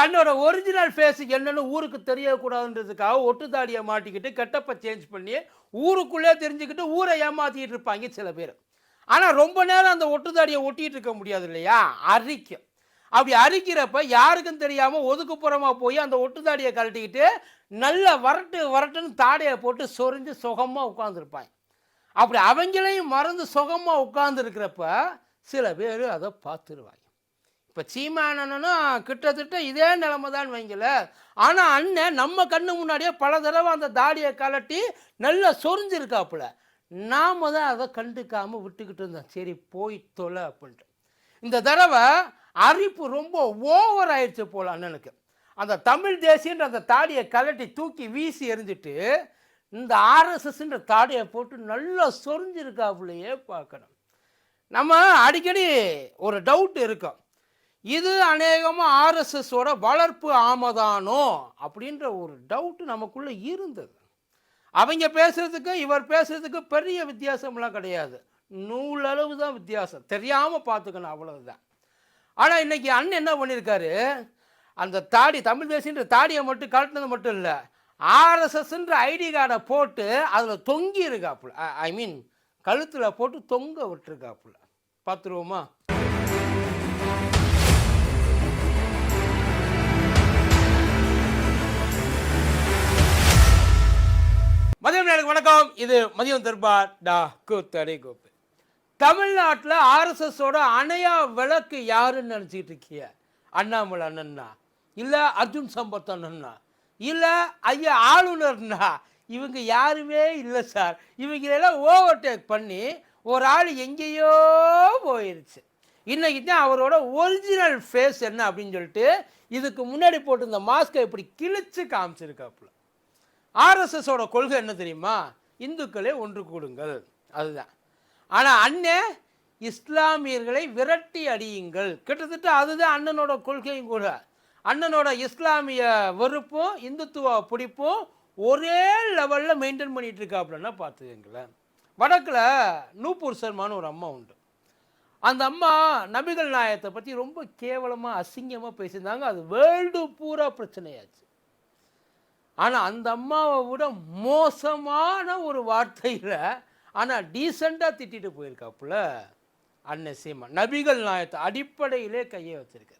தன்னோட original face என்னன்னு ஊருக்கு தெரியக்கூடாதுன்றதுக்காக ஒட்டுத்தாடியை மாட்டிக்கிட்டு கெட்டப்ப சேஞ்ச் பண்ணி ஊருக்குள்ளே தெரிஞ்சுக்கிட்டு ஊரை ஏமாற்றிக்கிட்டு இருப்பாங்க சில பேர். ஆனால் ரொம்ப நேரம் அந்த ஒட்டுத்தாடியை ஒட்டிகிட்டு இருக்க முடியாது இல்லையா? அரிக்கும். அப்படி அரிக்கிறப்ப யாருக்கும் தெரியாமல் ஒதுக்குப்புறமா போய் அந்த ஒட்டுத்தாடியை கழட்டிக்கிட்டு நல்ல வரட்டு வரட்டுன்னு தாடையை போட்டு சொரிஞ்சு சுகமாக உட்காந்துருப்பாங்க அப்படி அவங்களையும் மறந்து சுகமாக உட்காந்துருக்கிறப்ப சில பேர் அதை பார்த்துருவாங்க. இப்போ சீமானனும் கிட்டத்தட்ட இதே நிலமை தான் வைங்கல ஆனால் அண்ணன் நம்ம கண்ணு முன்னாடியே பல தடவை அந்த தாடியை கலட்டி நல்லா சொரிஞ்சிருக்காப்புல. நாம தான் அதை கண்டுக்காமல் விட்டுக்கிட்டு இருந்தோம். சரி போய் தொலை அப்படின்ட்டு. இந்த தடவை அரிப்பு ரொம்ப ஓவர் ஆயிடுச்சு போல அண்ணனுக்கு. அந்த தமிழ் தேசியன்ற அந்த தாடியை கலட்டி தூக்கி வீசி எறிஞ்சிட்டு இந்த ஆர்எஸ்எஸ்ன்ற தாடியை போட்டு நல்லா சொரிஞ்சிருக்காப்புலையே பார்க்கணும். நம்ம அடிக்கடி ஒரு டவுட் இருக்கும். இது அநேகமாக ஆர்எஸ்எஸோட வளர்ப்பு ஆமதானோ அப்படின்ற ஒரு டவுட் நமக்குள்ளே இருந்தது. அவங்க பேசுகிறதுக்கு இவர் பேசுகிறதுக்கு பெரிய வித்தியாசம்லாம் கிடையாது. நூலளவு தான் வித்தியாசம். தெரியாமல் பார்த்துக்கணும் அவ்வளவுதான். ஆனால் இன்னைக்கு அண்ணன் என்ன பண்ணியிருக்காரு அந்த தாடி தமிழ் தேசின்ற தாடியை மட்டும் கலட்டினது மட்டும் இல்லை ஆர்எஸ்எஸ்ன்ற ஐடி கார்டை போட்டு அதில் தொங்கி இருக்காப்புல. ஐ மீன் கழுத்தில் போட்டு தொங்க விட்டுருக்காப்புல. பார்த்துருவோமா? மதியம் நேருக்கு வணக்கம். இது மதியம் தர்பார் டா கூத்தடி கோப்பு. தமிழ்நாட்டில் ஆர்எஸ்எஸோட அணையா விளக்கு யாருன்னு நினச்சிக்கிட்டு இருக்கிய? அண்ணாமலை அண்ணன்னா? இல்லை அர்ஜுன் சம்பத் அண்ணன்னா? இல்லை ஐயா ஆளுநர்னா? இவங்க யாருமே இல்லை சார். இவங்களெல்லாம் ஓவர்டேக் பண்ணி ஒரு ஆள் எங்கேயோ போயிருச்சு. இன்றைக்கி தான் அவரோட ஒரிஜினல் ஃபேஸ் என்ன அப்படின்னு சொல்லிட்டு இதுக்கு முன்னாடி போட்டிருந்த மாஸ்கை இப்படி கிழிச்சு காமிச்சிருக்காப்புல. ஆர்எஸ்எஸோட கொள்கை என்ன தெரியுமா? இந்துக்களே ஒன்று கூடுங்கள். அதுதான். ஆனால் அண்ணன் இஸ்லாமியர்களை விரட்டி அடியுங்கள். கிட்டத்தட்ட அதுதான் அண்ணனோட கொள்கையும் கூட. அண்ணனோட இஸ்லாமிய வெறுப்பும் இந்துத்துவ பிடிப்பும் ஒரே லெவலில் மெயின்டைன் பண்ணிட்டு இருக்காப்புலன்னா பார்த்துக்கங்களேன். வடக்கில் நூப்பூர் சர்மான்னு ஒரு அம்மா உண்டு. அந்த அம்மா நபிகள் நாயத்தை பற்றி ரொம்ப கேவலமாக அசிங்கமாக பேசியிருந்தாங்க. அது வேர்ல்டு பூரா பிரச்சனையாச்சு. ஆனால் அந்த அம்மாவை விட மோசமான ஒரு வார்த்தையில் ஆனால் டீசெண்டாக திட்டிட்டு போயிருக்காப்புல அன்னை சீமா நபிகள் நாயத்தை அடிப்படையிலே கையை வச்சுருக்கார்.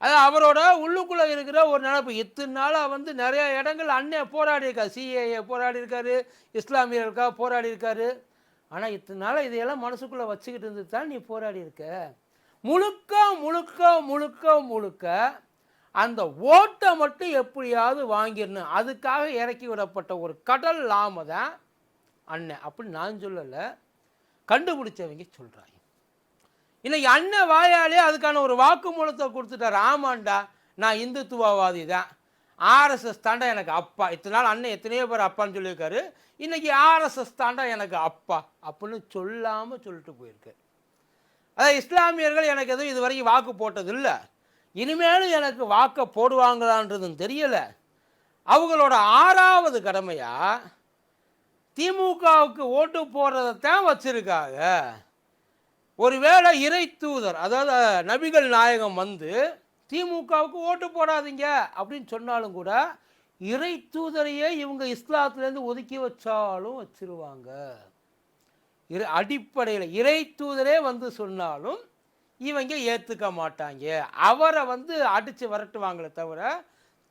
அது அவரோட உள்ளுக்குள்ளே இருக்கிற ஒரு நினப்பு. இத்தனை நாளாக வந்து நிறைய இடங்கள் அண்ணன் போராடி இருக்காரு சிஏஏ போராடி இருக்காரு இஸ்லாமியர்களுக்காக போராடி இருக்காரு ஆனால் இத்தனை நாளாக இதையெல்லாம் மனசுக்குள்ளே வச்சுக்கிட்டு இருந்து தான் நீ போராடி இருக்க முழுக்க முழுக்க முழுக்க முழுக்க அந்த ஓட்டை மட்டும் எப்படியாவது வாங்கிடணும். அதுக்காக இறக்கி விடப்பட்ட ஒரு கடல் லாம தான் அண்ணன் அப்படின்னு நான் சொல்லலை. கண்டுபிடிச்சவங்க சொல்கிறாங்க இன்னைக்கு அண்ணன் வாயாலே அதுக்கான ஒரு வாக்குமூலத்தை கொடுத்துட்டார் ஆமாண்டா நான் இந்துத்துவவாதி தான். ஆர்எஸ்எஸ் தாண்டா எனக்கு அப்பா. இத்தனை நாள் அண்ணன் எத்தனையோ பேர் அப்பான்னு சொல்லியிருக்காரு. இன்னைக்கு ஆர்எஸ்எஸ் தாண்டா எனக்கு அப்பா அப்படின்னு சொல்லாமல் சொல்லிட்டு போயிருக்கு. அதாவது இஸ்லாமியர்கள் எனக்கு எதுவும் இது வரைக்கும் வாக்கு போட்டது இல்லை இனிமேலும் எனக்கு வாக்கை போடுவாங்களான்றதும் தெரியலை. அவங்களோட ஆறாவது கடமையாக திமுகவுக்கு ஓட்டு போடுறதைத்தான் வச்சுருக்காங்க. ஒருவேளை இறை தூதர் அதாவது நபிகள் நாயகம் வந்து திமுகவுக்கு ஓட்டு போடாதீங்க அப்படின்னு சொன்னாலும் கூட இறை தூதரையே இவங்க இஸ்லாத்துலேருந்து ஒதுக்கி வச்சாலும் வச்சிருவாங்க. இறை அடிப்படையில் இறை தூதரே வந்து சொன்னாலும் இவங்க ஏற்றுக்க மாட்டாங்க. அவரை வந்து அடித்து விரட்டுவாங்களே தவிர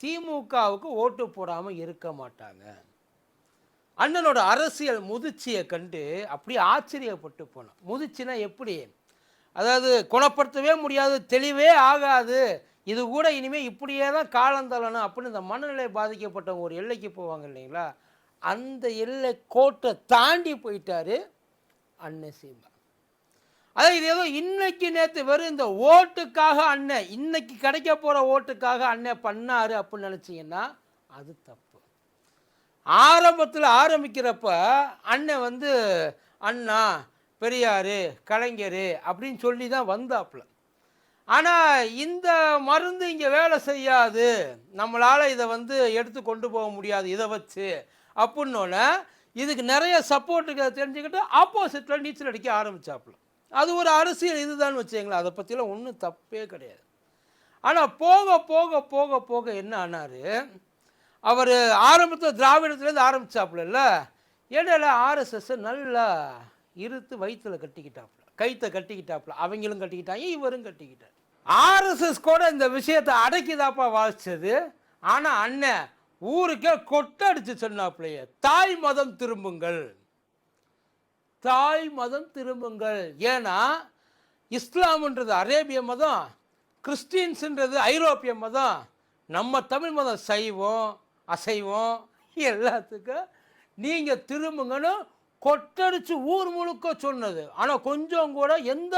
திமுகவுக்கு ஓட்டு போடாமல் இருக்க மாட்டாங்க. அண்ணனோட அரசியல் முதிர்ச்சியை கண்டு அப்படியே ஆச்சரியப்பட்டு போனோம் முதிர்ச்சினா எப்படி? அதாவது குணப்படுத்தவே முடியாது தெளிவே ஆகாது. இது கூட இனிமேல் இப்படியே தான் காலம் தள்ளணும் அப்படின்னு இந்த மனநிலை பாதிக்கப்பட்டவங்க ஒரு எல்லைக்கு போவாங்க இல்லைங்களா? அந்த எல்லை கோட்டை தாண்டி போயிட்டாரு அண்ணன் சீமா அதாவது இது ஏதோ இன்னைக்கு நேற்று வெறும் இந்த ஓட்டுக்காக அண்ணன் இன்னைக்கு கிடைக்க போகிற ஓட்டுக்காக அண்ணன் பண்ணாரு அப்படின்னு நினச்சிங்கன்னா அது தப்பு. ஆரம்பத்தில் ஆரம்பிக்கிறப்ப அண்ணன் வந்து அண்ணா பெரியார் கலைஞர் அப்படின்னு சொல்லி தான் வந்தாப்புல. ஆனால் இந்த மருந்து இங்கே வேலை செய்யாது. நம்மளால் இதை வந்து எடுத்து கொண்டு போக முடியாது இதை வச்சு. அப்படின்னோடனே இதுக்கு நிறைய சப்போர்ட்டுக்கு தெரிஞ்சுக்கிட்டு ஆப்போசிட்டில் நீச்சல் அடிக்க ஆரம்பிச்சாப்புல. அது ஒரு அரசியல் இதுதான் வச்சுங்களேன் அதை பற்றிலாம் ஒன்றும் தப்பே கிடையாது. ஆனால் போக போக போக போக என்ன ஆனார்? அவர் ஆரம்பத்தில் திராவிடத்துலேருந்து ஆரம்பித்தாப்புல இடையில ஆர்எஸ்எஸ்ஸை நல்லா இருத்து வயிற்றில் கட்டிக்கிட்டாப்புல. கைத்தை கட்டிக்கிட்டாப்புல. அவங்களும் கட்டிக்கிட்டாங்க இவரும் கட்டிக்கிட்டார். ஆர்எஸ்எஸ் கூட இந்த விஷயத்தை அடக்கிதாப்பா வாசித்தது ஆனால் அண்ணன் ஊருக்கே கொட்டடிச்சு சொன்னாப்புலையே தாய் மதம் திரும்புங்கள். தாய் மதம் திரும்புங்கள். ஏன்னா இஸ்லாம்ன்றது அரேபிய மதம் கிறிஸ்டின்ஸுன்றது ஐரோப்பிய மதம். நம்ம தமிழ் மதம் சைவம் அசைவம் எல்லாத்துக்கும் நீங்கள் திரும்புங்கன்னு கொட்டடிச்சு ஊர் முழுக்க சொன்னது. ஆனால் கொஞ்சம் கூட எந்த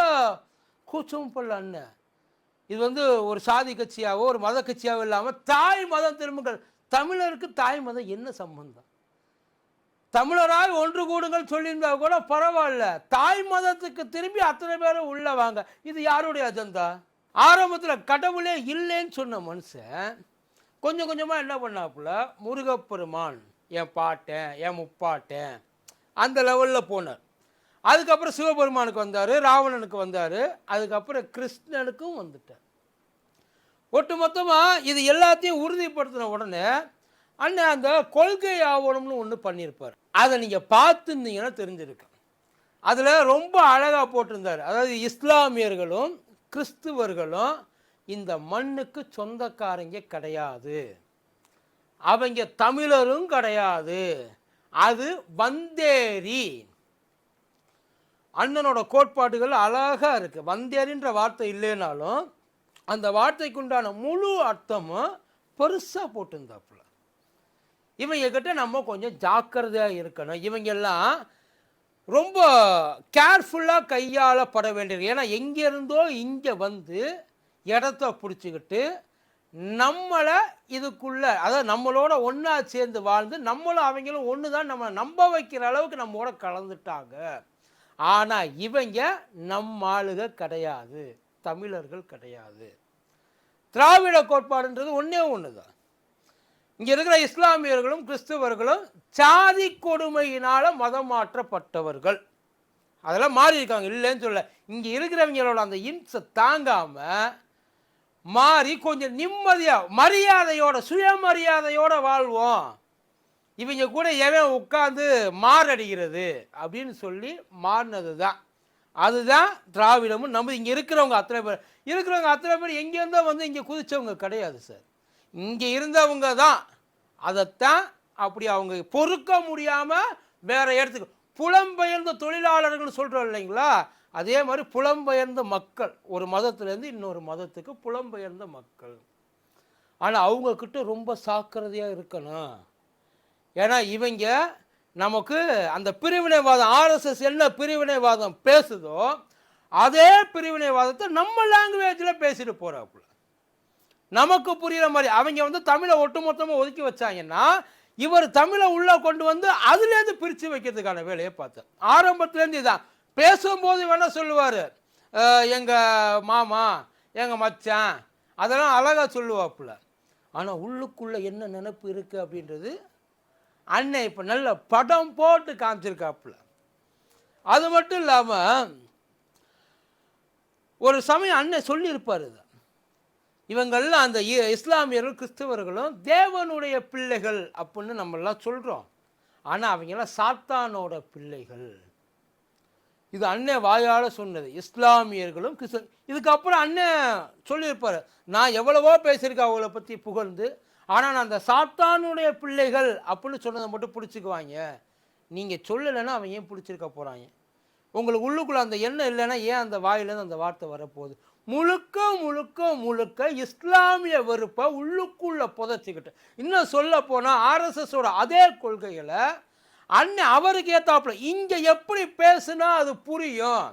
கூச்சமும் படல அண்ணன் இது வந்து ஒரு சாதி கட்சியாவோ ஒரு மத கட்சியாவோ இல்லாமல் தாய் மதம் திரும்புங்கள். தமிழருக்கு தாய் மதம் என்ன சம்பந்தம்? தமிழராய் ஒன்று கூடுங்கள் சொல்லியிருந்தா கூட பரவாயில்ல. தாய் மதத்துக்கு திரும்பி அத்தனை பேரும் உள்ள வாங்க. இது யாருடைய அஜெண்டா ஆரம்பத்தில் கடவுளே இல்லைன்னு சொன்ன மனுஷன் கொஞ்சம் கொஞ்சமாக என்ன பண்ணாப்புல? முருகப்பெருமான் என் பாட்டேன் என் முப்பாட்டேன் அந்த லெவலில் போனார். அதுக்கப்புறம் சிவபெருமானுக்கு வந்தார் ராவணனுக்கு வந்தார் அதுக்கப்புறம் கிருஷ்ணனுக்கும் வந்துட்டார். ஒட்டுமொத்தமாக இது எல்லாத்தையும் உறுதிப்படுத்தின உடனே அண்ணன் அந்த கொள்கை ஆவணம்னு ஒன்று பண்ணியிருப்பார் அதை நீங்கள் பார்த்துருந்தீங்கன்னா தெரிஞ்சிருக்கு அதில் ரொம்ப அழகாக போட்டிருந்தார். அதாவது இஸ்லாமியர்களும் கிறிஸ்துவர்களும் இந்த மண்ணுக்கு சொந்தக்காரங்க கிடையாது. அவங்க தமிழரும் கிடையாது. அது வந்தேரி. அண்ணனோட கோட்பாடுகள் அழகாக இருக்குது வந்தேரின்ற வார்த்தை இல்லைனாலும் அந்த வார்த்தைக்குண்டான முழு அர்த்தமும் பெருசாக போட்டிருந்தாப்புல. இவங்கக்கிட்ட நம்ம கொஞ்சம் ஜாக்கிரதையாக இருக்கணும். இவங்கெல்லாம் ரொம்ப கேர்ஃபுல்லாக கையாளப்பட வேண்டியது. ஏன்னா எங்கேருந்தோ இங்கே வந்து இடத்த பிடிச்சிக்கிட்டு நம்மளை இதுக்குள்ளே அதாவது நம்மளோட ஒன்றா சேர்ந்து வாழ்ந்து நம்மளும் அவங்களும் ஒன்று தான் நம்ம நம்ப வைக்கிற அளவுக்கு நம்மோட கலந்துட்டாங்க. ஆனால் இவங்க நம்ம ஆளுக கிடையாது. தமிழர்கள் கிடையாது. திராவிட கோட்பாடுன்றது ஒன்றே ஒன்று தான் இங்கே இருக்கிற இஸ்லாமியர்களும் கிறிஸ்துவர்களும் சாதி கொடுமையினால் மதம் மாற்றப்பட்டவர்கள் அதெல்லாம் மாறி இருக்காங்க இல்லைன்னு சொல்ல இங்கே இருக்கிறவங்களோட அந்த இன்ஸை தாங்காமல் மாறி கொஞ்சம் நிம்மதியாக மரியாதையோட சுயமரியாதையோட வாழ்வோம். இவங்க கூட எவன் உட்காந்து மாரடிக்கிறது அப்படின்னு சொல்லி மாறினது தான் அதுதான் திராவிடமும் நம்ம இங்கே இருக்கிறவங்க அத்தனை பேர். இருக்கிறவங்க அத்தனை பேர் எங்கேருந்தோ வந்து இங்கே குதிச்சவங்க கிடையாது சார். இங்கே இருந்தவங்க தான். அதைத்தான் அப்படி அவங்க பொறுக்க முடியாமல் வேறு இடத்துக்கு புலம்பெயர்ந்த தொழிலாளர்கள் சொல்கிறோம் இல்லைங்களா? அதே மாதிரி புலம்பெயர்ந்த மக்கள். ஒரு மதத்துலேருந்து இன்னொரு மதத்துக்கு புலம்பெயர்ந்த மக்கள். ஆனால் அவங்கக்கிட்ட ரொம்ப சாக்கிரதையாக இருக்கணும். ஏன்னா இவங்க நமக்கு அந்த பிரிவினைவாதம் ஆர்எஸ்எஸ் என்ன பிரிவினைவாதம் பேசுதோ அதே பிரிவினைவாதத்தை நம்ம லாங்குவேஜில் பேசிட்டு போகிறாப்புல நமக்கு புரிகிற மாதிரி அவங்க வந்து தமிழை ஒட்டுமொத்தமாக ஒதுக்கி வச்சாங்கன்னா இவர் தமிழை உள்ளே கொண்டு வந்து அதுலேருந்து பிரித்து வைக்கிறதுக்கான வேலையை பார்த்தேன் ஆரம்பத்துலேருந்து இதான். பேசும்போது வேணால் சொல்லுவார்? எங்கள் மாமா எங்கள் மச்சான் அதெல்லாம் அழகாக சொல்லுவாப்புல. ஆனால் உள்ளுக்குள்ளே என்ன நினப்பு இருக்குது அப்படின்றது அண்ணன் இப்போ நல்ல படம் போட்டு காமிச்சிருக்காப்புல. அது மட்டும் இல்லாமல் ஒரு சமயம் அண்ணன் சொல்லியிருப்பார் இது. இவங்கள்லாம் அந்த இ- இஸ்லாமியர்கள் கிறிஸ்தவர்களும் தேவனுடைய பிள்ளைகள் அப்படின்னு நம்மெல்லாம் சொல்கிறோம் ஆனால் அவங்கெல்லாம் சாத்தானோட பிள்ளைகள். இது அண்ணன் வாயால் சொன்னது. இஸ்லாமியர்களும் கிறிஸ்தவ இதுக்கப்புறம் அண்ணன் சொல்லியிருப்பார். நான் எவ்வளவோ பேசியிருக்கேன் அவங்கள பற்றி புகழ்ந்து. ஆனால் நான் அந்த சாத்தானுடைய பிள்ளைகள் அப்படின்னு சொன்னதை மட்டும் பிடிச்சிக்குவாங்க. நீங்கள் சொல்லலைன்னா அவன் ஏன் பிடிச்சிருக்க போகிறாங்க உங்களுக்கு உள்ளுக்குள்ளே அந்த எண்ணம் இல்லைன்னா ஏன் அந்த வாயிலேருந்து அந்த வார்த்தை வரப்போகுது? முழுக்க முழுக்க முழுக்க இஸ்லாமிய வெறுப்பை உள்ளுக்குள்ளே புதைச்சிக்கிட்டு. இன்னும் சொல்ல போனால் ஆர்எஸ்எஸோட அதே கொள்கைகளை அண்ணன் அவருக்கு ஏற்றாப்புல இங்கே எப்படி பேசுனா அது புரியும்.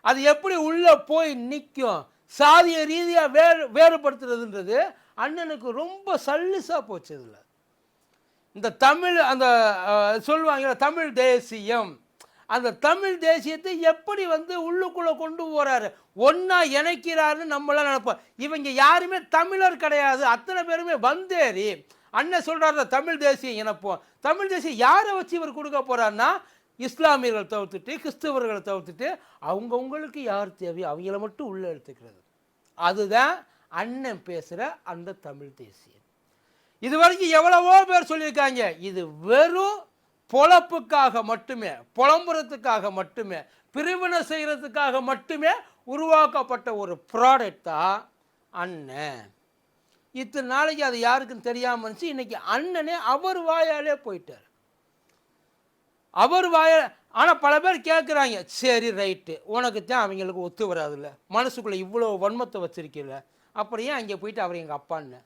அது எப்படி உள்ளே போய் நிற்கும் சாதிய ரீதியாக வேறு வேறுபடுத்துறதுன்றது அண்ணனுக்கு ரொம்ப சல்லிஸாக போச்சு இதில். இந்த தமிழ் அந்த சொல்லுவாங்க சொல்லுவாங்கல்ல தமிழ் தேசியம். அந்த தமிழ் தேசியத்தை எப்படி வந்து உள்ளுக்குள்ளே கொண்டு போகிறாரு ஒன்றா இணைக்கிறாருன்னு நம்மளாம் நினைப்போம். இவங்க யாருமே தமிழர் கிடையாது. அத்தனை பேருமே வந்தேறி அண்ணன் சொல்கிறாரு தமிழ் தேசியம் இணைப்போம். தமிழ் தேசியம் யாரை வச்சு இவர் கொடுக்க போகிறாருன்னா இஸ்லாமியர்கள் தவிர்த்துட்டு கிறிஸ்தவர்களை தவிர்த்துட்டு அவங்கவுங்களுக்கு யார் தேவையோ அவங்கள மட்டும் உள்ளே எடுத்துக்கிறது. அதுதான் அண்ணன் பேசுகிற அந்த தமிழ் தேசியம். இது வரைக்கும் எவ்வளவோ பேர் சொல்லியிருக்காங்க. இது வெறும் பொழப்புக்காக மட்டுமே புலம்புறதுக்காக மட்டுமே பிரிவினை செய்கிறதுக்காக மட்டுமே உருவாக்கப்பட்ட ஒரு ப்ராடக்ட் தான் அண்ணன் இத்தனை நாளைக்கு அது யாருக்கும் தெரியாமல் இருந்துச்சு. இன்னைக்கு அண்ணனே அவர் வாயாலே போயிட்டார். அவர் வாய ஆனால் பல பேர் கேட்குறாங்க சரி ரைட்டு உனக்கு தான் அவங்களுக்கு ஒத்து வராதுல்ல. மனசுக்குள்ளே இவ்வளோ வன்மத்தை வச்சிருக்கீல்ல. அப்புறம் ஏன் அங்கே போயிட்டு அவர் எங்கள் அப்பான்னு?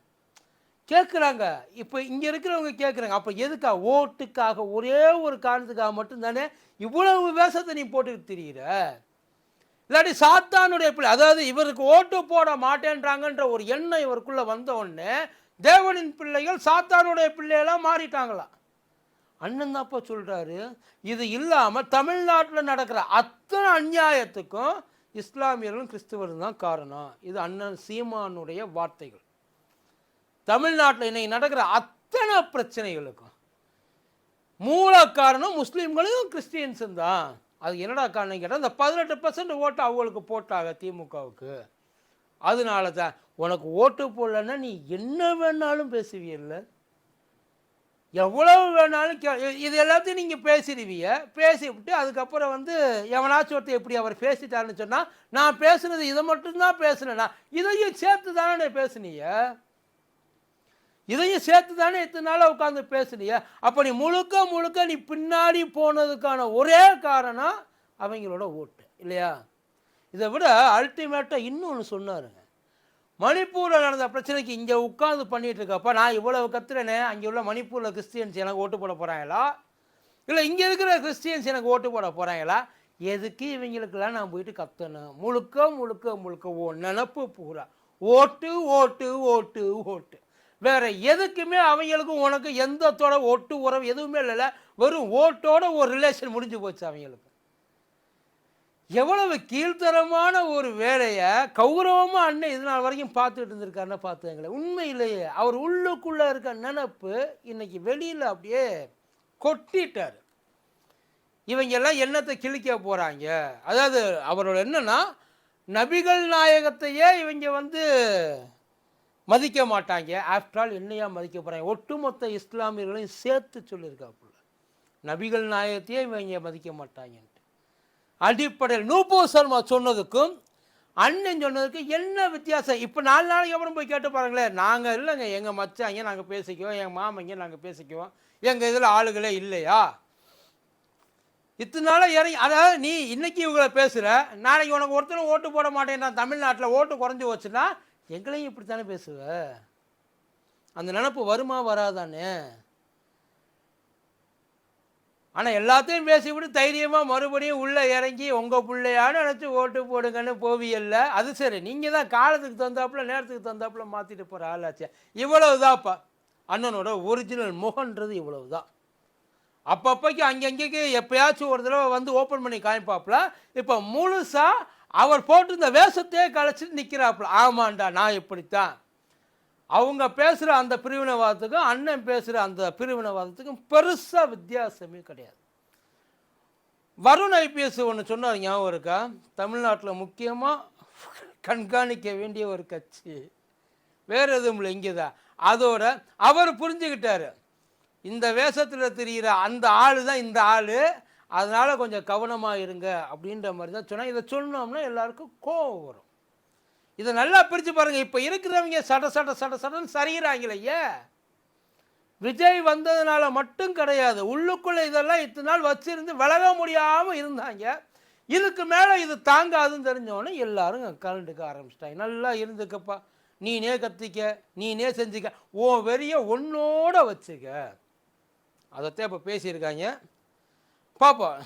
கேட்குறாங்க இப்போ இங்கே இருக்கிறவங்க கேட்குறாங்க அப்போ எதுக்கா? ஓட்டுக்காக ஒரே ஒரு காரணத்துக்காக மட்டும்தானே இவ்வளவு வேஷத்தை நீ போட்டுக்கிட்டு தெரியுற? இல்லாட்டி சாத்தானுடைய பிள்ளை அதாவது இவருக்கு ஓட்டு போட மாட்டேன்றாங்கன்ற ஒரு எண்ணம் இவருக்குள்ளே வந்த உடனே தேவனின் பிள்ளைகள் சாத்தானுடைய பிள்ளையெல்லாம் மாறிட்டாங்களாம் அண்ணன் தான்ப்பா சொல்கிறாரு இது இல்லாமல் தமிழ்நாட்டில் நடக்கிற அத்தனை அநியாயத்துக்கும் இஸ்லாமியர்களும் கிறிஸ்துவரும் தான் காரணம். இது அண்ணன் சீமானுடைய வார்த்தைகள். தமிழ்நாட்டில் இன்னைக்கு நடக்கிற அத்தனை பிரச்சனைகளுக்கும் மூல காரணம் முஸ்லீம்களும் கிறிஸ்டியன்ஸும் தான். அது என்னடா காரணம் கேட்டால் இந்த பதினெட்டு பர்சன்ட் ஓட்டு அவங்களுக்கு போட்டாங்க திமுகவுக்கு. அதனால தான் உனக்கு ஓட்டு போடலன்னா நீ என்ன வேணாலும் பேசுவீல்ல எவ்வளவு வேணாலும் கே இது எல்லாத்தையும் நீங்கள் பேசிடுவீங்க. பேசிவிட்டு அதுக்கப்புறம் வந்து எவனாச்சும் ஒருத்தர் எப்படி அவர் பேசிட்டாருன்னு சொன்னால் நான் பேசுனது இதை மட்டும்தான் பேசுனேண்ணா இதையும் சேர்த்து தானே பேசுனீங்க. இதையும் சேர்த்து தானே இத்தனை நாளாக உட்காந்து பேசுனிய? அப்போ நீ முழுக்க முழுக்க நீ பின்னாடி போனதுக்கான ஒரே காரணம் அவங்களோட ஓட்டு இல்லையா? இதை விட அல்டிமேட்டாக இன்னொன்று சொன்னாருங்க. மணிப்பூரில் நடந்த பிரச்சனைக்கு இங்கே உட்காந்து பண்ணிட்டு இருக்கப்ப நான் இவ்வளவு கத்துறேனே அங்கே உள்ள மணிப்பூரில் கிறிஸ்டியன்ஸ் எனக்கு ஓட்டு போட போகிறாங்களா இல்லை இங்கே இருக்கிற கிறிஸ்டியன்ஸ் எனக்கு ஓட்டு போட போகிறாங்களா எதுக்கு இவங்களுக்கெல்லாம் நான் போயிட்டு கத்தணும்? முழுக்க முழுக்க முழுக்க ஓ நினப்பு பூரா. ஓட்டு ஓட்டு ஓட்டு ஓட்டு. வேற எதுக்குமே அவங்களுக்கும் உனக்கு எந்த தொட ஒட்டு உறவு எதுவுமே இல்லைல்ல. வெறும் ஓட்டோட ஒரு ரிலேஷன் முடிஞ்சு போச்சு அவங்களுக்கு. எவ்வளவு கீழ்த்தரமான ஒரு வேலையை கௌரவமாக அண்ணன் இது நாள் வரைக்கும் பார்த்துட்டு இருந்திருக்காருன்னு பார்த்துங்களேன் உண்மையிலேயே அவர் உள்ளுக்குள்ளே இருக்க நினப்பு இன்னைக்கு வெளியில் அப்படியே கொட்டிட்டார். இவங்க எல்லாம் என்னத்தை கிழிக்க போகிறாங்க அதாவது அவரோட என்னன்னா நபிகள் நாயகத்தையே இவங்க வந்து மதிக்க மாட்டாங்க. ஆஃப்டர் ஆல் என்னையா மதிக்க போகிறாங்க ஒட்டுமொத்த இஸ்லாமியர்களையும் சேர்த்து சொல்லியிருக்காப்புல. நபிகள் நாயகத்தையே இவங்க மதிக்க மாட்டாங்கன்ட்டு. அடிப்படையில் நூபு சர்மா சொன்னதுக்கும் அண்ணன் சொன்னதுக்கும் என்ன வித்தியாசம்? இப்போ நாலு நாளைக்கு அப்புறம் போய் கேட்டு பாருங்களேன் நாங்கள் இல்லைங்க. எங்கள் மச்சாங்க நாங்கள் பேசிக்குவோம். எங்கள் மாமங்க நாங்கள் பேசிக்குவோம். எங்கள் இதில் ஆளுகளே இல்லையா? இத்தனை நாளாக இறங்கி அதாவது நீ இன்னைக்கு இவங்களை பேசுகிற நாளைக்கு உனக்கு ஒருத்தரும் ஓட்டு போட மாட்டேன் தமிழ்நாட்டில் ஓட்டு குறைஞ்சி போச்சுன்னா எங்களையும் இப்படித்தானே பேசுவ? அந்த நினப்பு வருமா வராதானே? ஆனால் எல்லாத்தையும் பேசிவிட்டு தைரியமாக மறுபடியும் உள்ளே இறங்கி உங்கள் பிள்ளையான்னு நினச்சி ஓட்டு போடுங்கன்னு போவியல்ல. அது சரி. நீங்கள் தான் காலத்துக்கு தந்தாப்புல நேரத்துக்கு தந்தாப்புல மாற்றிட்டு போகிற ஆளாச்சே இவ்வளவுதான்ப்பா அண்ணனோட ஒரிஜினல் முகன்றது இவ்வளவு தான் அப்பப்போக்கு அங்கங்கேக்கு எப்பயாச்சும் ஒரு தடவை வந்து ஓப்பன் பண்ணி காமிப்பாப்புல. இப்போ முழுசாக அவர் போட்டிருந்த வேஷத்தையே கழிச்சிட்டு நிற்கிறாப்புல ஆமாண்டா நான் இப்படித்தான். அவங்க பேசுகிற அந்த பிரிவினைவாதத்துக்கும் அண்ணன் பேசுகிற அந்த பிரிவினைவாதத்துக்கும் பெருசாக வித்தியாசமே கிடையாது. வருண் ஐபிஎஸ் ஒன்று சொன்னார் ஞாபகம் இருக்கா? தமிழ்நாட்டில் முக்கியமாக கண்காணிக்க வேண்டிய ஒரு கட்சி. வேறு எதுவும் இல்லை இங்கே தான் அதோட அவர் புரிஞ்சுக்கிட்டார். இந்த வேஷத்தில் தெரிகிற அந்த ஆள் தான் இந்த ஆள். அதனால் கொஞ்சம் கவனமாக இருங்க அப்படின்ற மாதிரி தான் சொன்னால் இதை சொன்னோம்னா எல்லாருக்கும் கோவம் வரும். இதை நல்லா பிரித்து பாருங்கள் இப்போ இருக்கிறவங்க சட சட சட சடன்னு சரிகிறாங்களே விஜய் வந்ததுனால மட்டும் கிடையாது. உள்ளுக்குள்ளே இதெல்லாம் இத்தனை நாள் வச்சுருந்து விலக முடியாமல் இருந்தாங்க. இதுக்கு மேலே இது தாங்காதுன்னு தெரிஞ்சவொடனே எல்லாரும் கலண்டுக்க ஆரம்பிச்சிட்டாங்க. நல்லா இருந்துக்கப்பா. நீனே கத்திக்க நீனே செஞ்சுக்க. ஓ வெறிய ஒன்னோட வச்சுக்க. அதைத்தான் இப்போ பேசியிருக்காங்க. பார்ப்போம்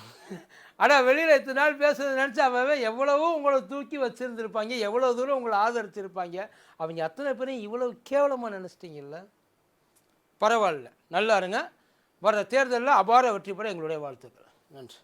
அடா வெளியில் இத்தனை நாள் பேசுறது நினச்சி அவன் எவ்வளவோ உங்களை தூக்கி வச்சுருந்துருப்பாங்க எவ்வளோ தூரம் உங்களை ஆதரிச்சிருப்பாங்க. அவங்க அத்தனை பேரையும் இவ்வளவு கேவலமாக நினச்சிட்டிங்கல்ல? பரவாயில்ல. நல்லா இருங்க. வர்ற தேர்தலில் அபார வெற்றி பெற எங்களுடைய வாழ்த்துக்கள். நன்றி.